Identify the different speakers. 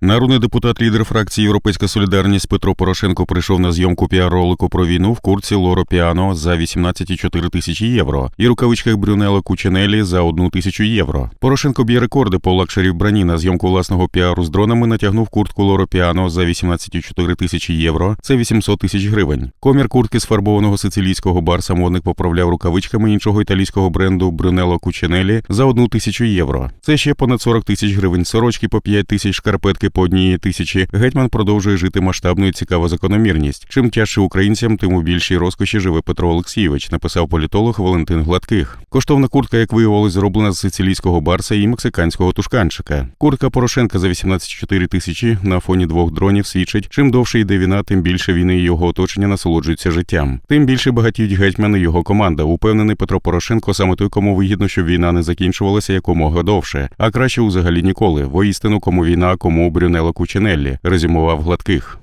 Speaker 1: Народний депутат, лідер фракції Європейська Солідарність Петро Порошенко прийшов на зйомку піар-ролику про війну в курці Лоро Піано за 18,4 тисячі євро і рукавичках Брюнело Кученелі за 1 тисячу євро. Порошенко б'є рекорди по лакшері вбранні на зйомку власного піару з дронами натягнув куртку Лоро Піано за 18,4 тисячі євро. Це 800 тисяч гривень. Комір куртки з фарбованого сицилійського барса модник поправляв рукавичками іншого італійського бренду Брюнело Кученелі за 1 тисячу євро. Це ще понад 40 тисяч гривень. Сорочки по 5 тисяч, шкарпетки по однієї тисячі. Гетьман продовжує жити масштабною цікава закономірність. Чим тяжче українцям, тим у більшій розкоші живе Петро Олексійович, написав політолог Валентин Гладких. Коштовна куртка, як виявилось, зроблена з сицилійського барса і мексиканського тушканчика. Куртка Порошенка за 18,4 тисячі на фоні двох дронів свідчить, чим довше йде війна, тим більше війни і його оточення насолоджуються життям. Тим більше багатіють гетьман і його команда. Упевнений Петро Порошенко саме той, кому вигідно, щоб війна не закінчувалася якомога довше, а краще взагалі ніколи. Воістину, кому війна, кому Брюнело Кучинеллі, резюмував гладких.